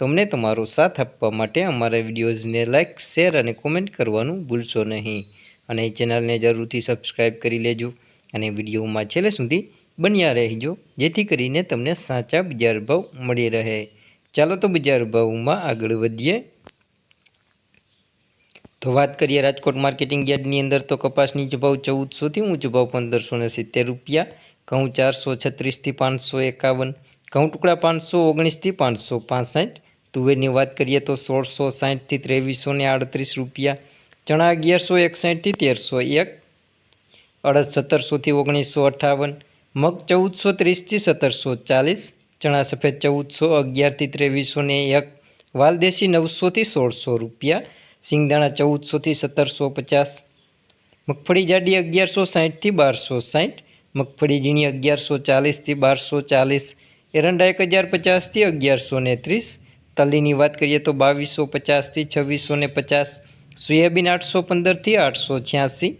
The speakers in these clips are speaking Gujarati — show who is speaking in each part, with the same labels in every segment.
Speaker 1: તો અમને તમારો સાથ આપવા માટે અમારા વિડીયોઝને લાઇક શેર અને કોમેન્ટ કરવાનું ભૂલશો નહીં. અને ચેનલને જરૂરથી સબસ્ક્રાઈબ કરી લેજો અને વિડીયોમાં છેલ્લે સુધી બન્યા રહેજો, જેથી કરીને તમને સાચા બજાર ભાવ મળી રહે. ચાલો તો બજાર ભાવમાં આગળ વધીએ. તો વાત કરીએ રાજકોટ માર્કેટિંગ યાર્ડની અંદર તો કપાસની જ ભાવ ચૌદસોથી ઊંચો ભાવ પંદરસો ને સિત્તેર રૂપિયા, ઘઉં ચારસો છત્રીસથી પાંચસો એકાવન, ઘઉં ટુકડા પાંચસો ઓગણીસથી પાંચસો પાસઠ તુવેરની વાત કરીએ તો સોળસો સાઠથી ત્રેવીસો ને આડત્રીસ રૂપિયા, ચણા અગિયારસો એકસાઠથી તેરસો એક, અડદ સત્તરસોથી ઓગણીસો અઠાવન મગ ચૌદસો ત્રીસથી સત્તરસો ચાલીસ, ચણા સફેદ ચૌદસો અગિયારથી ત્રેવીસો ને એક વાલદેશી નવસોથી સોળસો રૂપિયા, સિંગદાણા ચૌદસોથી સત્તરસો પચાસ, મગફળી જાડી અગિયારસો સાઠથી બારસો સાઠ મગફળી ઝીણી અગિયારસો ચાલીસથી બારસો ચાલીસ, એરંડા એક હજાર પચાસથી અગિયારસો ને ત્રીસ તલીની વાત કરીએ તો બાવીસો પચાસથી છવ્વીસો ને પચાસ, સોયાબીન આઠસો પંદરથી આઠસો છ્યાસી,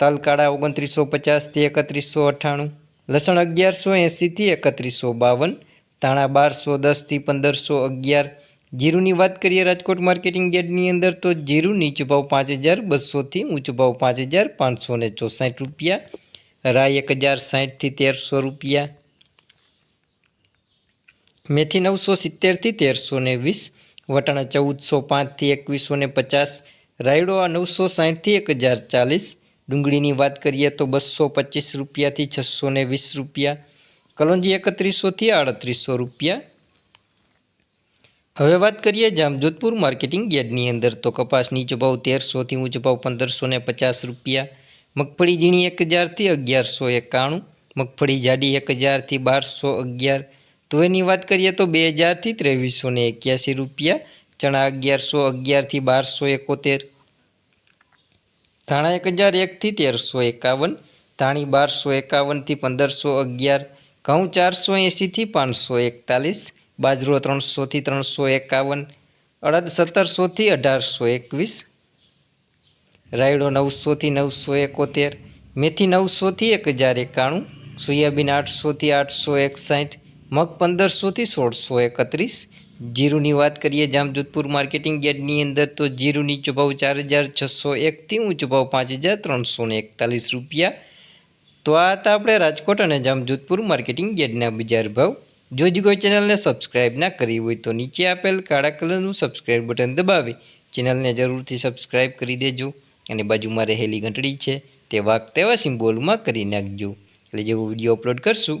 Speaker 1: તલકાળા ઓગણત્રીસો પચાસથી એકત્રીસો અઠ્ઠાણું, લસણ અગિયારસો એંસીથી એકત્રીસો બાવન, ધાણા બારસો દસથી પંદરસો અગિયાર, જીરુની વાત કરીએ રાજકોટ માર્કેટિંગ યાર્ડની અંદર તો જીરું નીચ ભાવ પાંચ હજાર બસોથી ઊંચ ભાવ પાંચ હજાર પાંચસો ને ચોસાઠ રૂપિયા રાય એક હજાર સાઠથી તેરસો રૂપિયા મેથી નવસો સિત્તેરથી તેરસો ને વીસ, વટાણા ચૌદસો પાંચથી એકવીસો ને પચાસ, રાયડો આ નવસો સાઠથી એક હજાર ચાલીસ, ડુંગળીની વાત કરીએ તો બસો પચીસ રૂપિયાથી છસો ને વીસ રૂપિયા, કલોંજી એકત્રીસોથી આડત્રીસો રૂપિયા. હવે વાત કરીએ જામજોધપુર માર્કેટિંગ યાર્ડની અંદર તો કપાસ નીચો ભાવ તેરસોથી ઊંચો ભાવ પંદરસો ને પચાસ રૂપિયા, મગફળી ઝીણી એક હજારથી અગિયારસો એકાણું, મગફળી જાડી એક હજારથી બારસો અગિયાર તો એની વાત કરીએ તો બે હજારથી ત્રેવીસો ને એક્યાસી રૂપિયા, ચણા અગિયારસો, અગિયારથી બારસો એકોતેર. ધાણા એક હજાર એકથી તેરસો એકાવન, ધાણી બારસો એકાવનથી પંદરસો અગિયાર, ઘઉં ચારસો એંશીથી પાંચસો એકતાલીસ, બાજરો ત્રણસોથી ત્રણસો એકાવન, અડદ સત્તરસોથી અઢારસો એકવીસ, રાયડો નવસોથી નવસો એકોતેર, મેથી નવસોથી એક હજાર એકાણું, સોયાબીન આઠસોથી આઠસો એકસાઠ મગ પંદરસોથી સોળસો એકત્રીસ. જીરુની વાત કરીએ જામજોધપુર માર્કેટિંગ યાર્ડની અંદર તો જીરું નીચો ચાર હજાર છસો એકથી ઊંચો ભાવ પાંચ હજાર ત્રણસો એકતાલીસ રૂપિયા. તો આ હતા આપણે રાજકોટ અને જામજોધપુર માર્કેટિંગ યાર્ડના બજાર ભાવ. જો જ કોઈ ચેનલને સબસ્ક્રાઇબ ના કરી હોય તો નીચે આપેલ કાળા કલરનું સબસ્ક્રાઇબ બટન દબાવી. ચેનલને જરૂરથી સબસ્ક્રાઇબ કરી દેજો અને બાજુમાં રહેલી ઘંટડી છે તે વાઘ તેવા સિમ્બોલમાં કરી નાખજો. એટલે જેવો વીડિયો અપલોડ કરશું